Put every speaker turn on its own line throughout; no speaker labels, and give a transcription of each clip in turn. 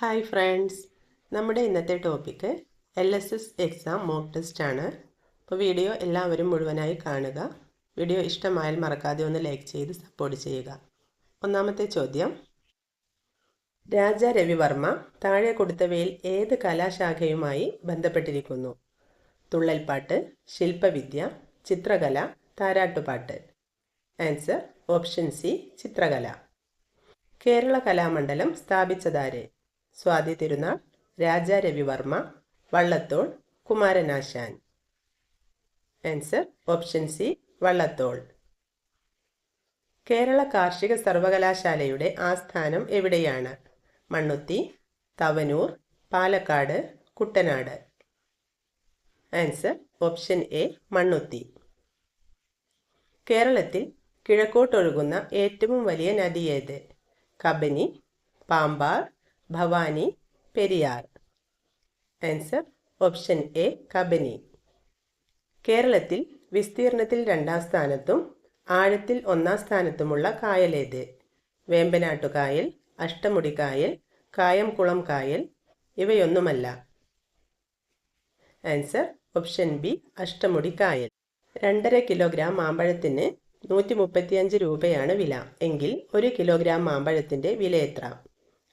Hi friends നമ്മുടെ ഇന്നത്തെ topic L S S exam mock test ആണ്. അപ്പോൾ വീഡിയോ എല്ലാവരും മുഴുവനായി കാണുക. വീഡിയോ ഇഷ്ടമായാൽ മറക്കാതെ ഒന്ന് ലൈക്ക് ചെയ്ത് സപ്പോർട്ട് ചെയ്യുക. ഒന്നാമത്തെ ചോദ്യം. രാജ രവിവർമ്മ താഴെ കൊടുത്തവയിൽ ഏത് കലാശാഖയുമായി ബന്ധപ്പെട്ടിരിക്കുന്നു? തുള്ളൽപ്പാട്ട് ശില്പവിദ്യ ചിത്രകല താരാട്ടുപാട്ട്. ആൻസർ ഓപ്ഷൻ സി ചിത്രകല. Kerala Kalamandalam സ്ഥാപിച്ചതാര്? Swathi Thirunal Raja Ravi Varma Vallathol Kumaranasan. Answer option C Vallathol. Kerala കാർഷിക സർവകലാശാലയുടെ ആസ്ഥാനം എവിടെയാണ്? Mannuthy Thavanur Palakkad Kuttanad. Answer option A Mannuthy. കേരളത്തിൽ കിഴക്കോട്ടൊഴുകുന്ന ഏറ്റവും വലിയ നദി ഏത്? Kabini Pambar Bhavani Periyar. Answer option A Kabini. കേരളത്തിൽ വിസ്തീർണത്തിൽ രണ്ടാം സ്ഥാനത്തും ആഴത്തിൽ ഒന്നാം സ്ഥാനത്തുമുള്ള കായലേത് വേമ്പനാട്ടുകായൽ അഷ്ടമുടിക്കായൽ കായംകുളം കായൽ ഇവയൊന്നുമല്ല. ആൻസർ ഓപ്ഷൻ ബി അഷ്ടമുടി കായൽ രണ്ടര കിലോഗ്രാം മാമ്പഴത്തിന് നൂറ്റി മുപ്പത്തിയഞ്ച് രൂപയാണ് വില. എങ്കിൽ ഒരു കിലോഗ്രാം മാമ്പഴത്തിന്റെ വില എത്ര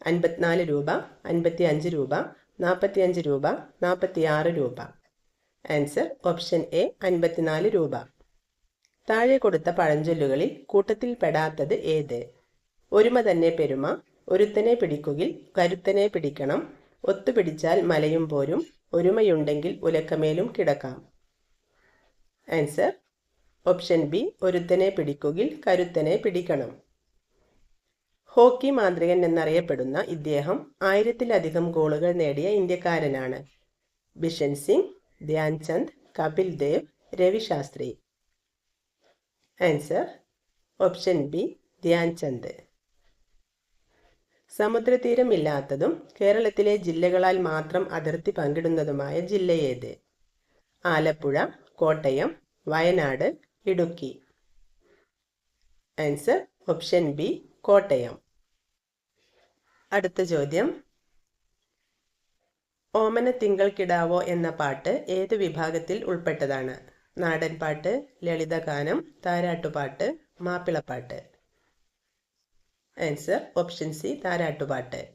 അൻപത്തിനാല് രൂപ അൻപത്തി അഞ്ച് രൂപ നാൽപ്പത്തി അഞ്ച് രൂപ നാൽപ്പത്തി ആറ് രൂപ. ആൻസർ ഓപ്ഷൻ എ അൻപത്തിനാല് രൂപ. താഴെ കൊടുത്ത പഴഞ്ചൊല്ലുകളിൽ കൂട്ടത്തിൽ പെടാത്തത് ഏത്? ഒരുമ തന്നെ പെരുമ ഒരുത്തനെ പിടിക്കുകിൽ കരുത്തനെ പിടിക്കണം ഒത്തുപിടിച്ചാൽ മലയും പോരും ഒരുമയുണ്ടെങ്കിൽ ഉലക്കമേലും കിടക്കാം. ആൻസർ ഓപ്ഷൻ ബി ഒരുത്തനെ പിടിക്കുകിൽ കരുത്തനെ പിടിക്കണം. ഹോക്കി മാന്ത്രികൻ എന്നറിയപ്പെടുന്ന ഇദ്ദേഹം ആയിരത്തിലധികം ഗോളുകൾ നേടിയ ഇന്ത്യക്കാരനാണ്. Bishan Singh Dhyan Chand Kapil Dev Ravi Shastri answer option B Dhyan Chand. സമുദ്രതീരമില്ലാത്തതും കേരളത്തിലെ ജില്ലകളാൽ മാത്രം അതിർത്തി പങ്കിടുന്നതുമായ ജില്ലയേത്? Alappuzha Kottayam Wayanad Idukki. Answer option B Kottayam. അടുത്ത ചോദ്യം. ഓമന തിങ്കൾ കിടാവോ എന്ന പാട്ട് ഏത് വിഭാഗത്തിൽ ഉൾപ്പെട്ടതാണ്? നാടൻ പാട്ട് ലളിതഗാനം താരാട്ടുപാട്ട് മാപ്പിളപ്പാട്ട്. ആൻസർ ഓപ്ഷൻ സി താരാട്ടുപാട്ട്.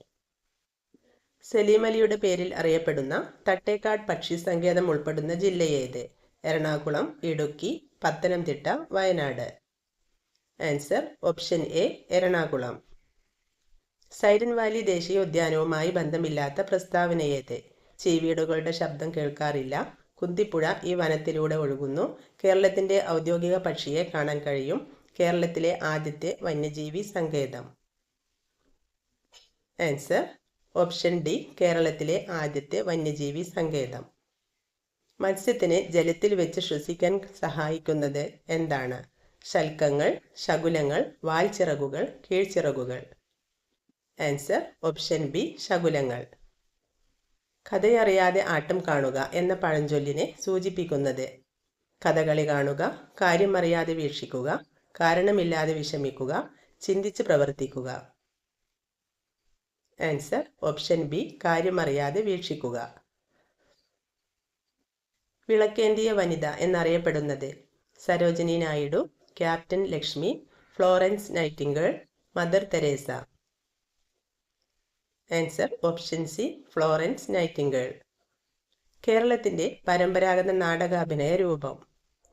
സലീമലിയുടെ പേരിൽ അറിയപ്പെടുന്ന തട്ടേക്കാട് പക്ഷി സങ്കേതം ഉൾപ്പെടുന്ന ജില്ലയേത് Ernakulam Idukki Pathanamthitta Wayanad. Answer option A Ernakulam. Silent valley ദേശീയ ഉദ്യാനവുമായി ബന്ധമില്ലാത്ത പ്രസ്താവനയേത് ചീവീടുകളുടെ ശബ്ദം കേൾക്കാറില്ല. കുന്തിപ്പുഴ ഈ വനത്തിലൂടെ ഒഴുകുന്നു. കേരളത്തിന്റെ ഔദ്യോഗിക പക്ഷിയെ കാണാൻ കഴിയും. കേരളത്തിലെ ആദ്യത്തെ വന്യജീവി സങ്കേതം. ആൻസർ ഓപ്ഷൻ ഡി കേരളത്തിലെ ആദ്യത്തെ വന്യജീവി സങ്കേതം. മത്സ്യത്തിന് ജലത്തിൽ വെച്ച് ശ്വസിക്കാൻ സഹായിക്കുന്നത് എന്താണ്? ശൽക്കങ്ങൾ ശകുലങ്ങൾ വാൽച്ചിറകുകൾ കീഴ്ച്ചിറകുകൾ. ആൻസർ ഓപ്ഷൻ ബി ശകുലങ്ങൾ കഥയറിയാതെ ആട്ടം കാണുക എന്ന പഴഞ്ചൊല്ലിനെ സൂചിപ്പിക്കുന്നത്. കഥകളി കാണുക കാര്യമറിയാതെ വീക്ഷിക്കുക കാരണമില്ലാതെ വിഷമിക്കുക ചിന്തിച്ച് പ്രവർത്തിക്കുക. ആൻസർ ഓപ്ഷൻ ബി കാര്യമറിയാതെ വീക്ഷിക്കുക. വിളക്കേന്തിയ വനിത എന്നറിയപ്പെടുന്നത്. Sarojini Naidu captain Lakshmi Florence Nightingale Mother Teresa. Answer option C Florence Nightingale കേരളത്തിന്റെ പരമ്പരാഗത നാടകാഭിനയ രൂപം.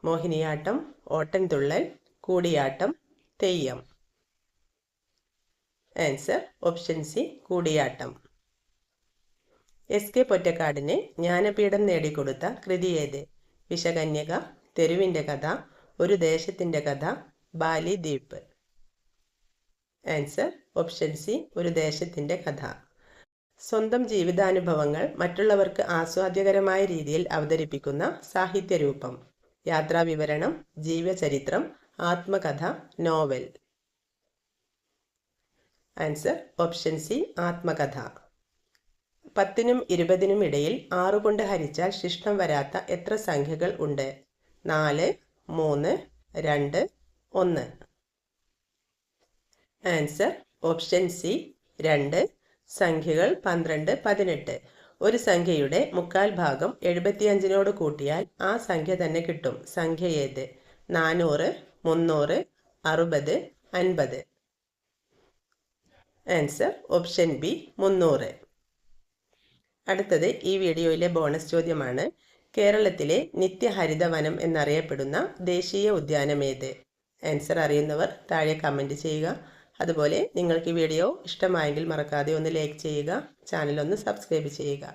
Mohiniyattam Ottanthullal Koodiyattam Theyyam. Answer option C Koodiyattam. S K പൊറ്റക്കാടിന് Jnanpith നേടിക്കൊടുത്ത കൃതി ഏത്? വിഷകന്യക തെരുവിന്റെ കഥ ഒരു ദേശത്തിന്റെ കഥ ബാലി ദ്വീപ്. ആൻസർ ഓപ്ഷൻ സി ഒരു ദേശത്തിന്റെ കഥ. സ്വന്തം ജീവിതാനുഭവങ്ങൾ മറ്റുള്ളവർക്ക് ആസ്വാദ്യകരമായ രീതിയിൽ അവതരിപ്പിക്കുന്ന സാഹിത്യരൂപം. യാത്രാവിവരണം ജീവചരിത്രം ആത്മകഥ നോവൽ. ആൻസർ ഓപ്ഷൻ സി ആത്മകഥ. പത്തിനും ഇരുപതിനും ഇടയിൽ ആറുകൊണ്ട് ഹരിച്ചാൽ ശിഷ്ടം വരാത്ത എത്ര സംഖ്യകൾ ഉണ്ട്? നാല് മൂന്ന് രണ്ട് ഒന്ന്. ആൻസർ ഓപ്ഷൻ സി രണ്ട് സംഖ്യകൾ പന്ത്രണ്ട് പതിനെട്ട്. ഒരു സംഖ്യയുടെ മുക്കാൽ ഭാഗം എഴുപത്തിയഞ്ചിനോട് കൂട്ടിയാൽ ആ സംഖ്യ തന്നെ കിട്ടും. സംഖ്യ ഏത്? നാനൂറ് മുന്നൂറ് അറുപത് അൻപത്. ആൻസർ ഓപ്ഷൻ ബി മുന്നൂറ്. അടുത്തത് ഈ വീഡിയോയിലെ ബോണസ് ചോദ്യമാണ്. കേരളത്തിലെ നിത്യഹരിതവനം എന്നറിയപ്പെടുന്ന ദേശീയ ഉദ്യാനം ഏത്? ആൻസർ അറിയുന്നവർ താഴെ കമന്റ് ചെയ്യുക. അതുപോലെ നിങ്ങൾക്ക് ഈ വീഡിയോ ഇഷ്ടമായെങ്കിൽ മറക്കാതെ ഒന്ന് ലൈക്ക് ചെയ്യുക ചാനൽ ഒന്ന് സബ്സ്ക്രൈബ് ചെയ്യുക.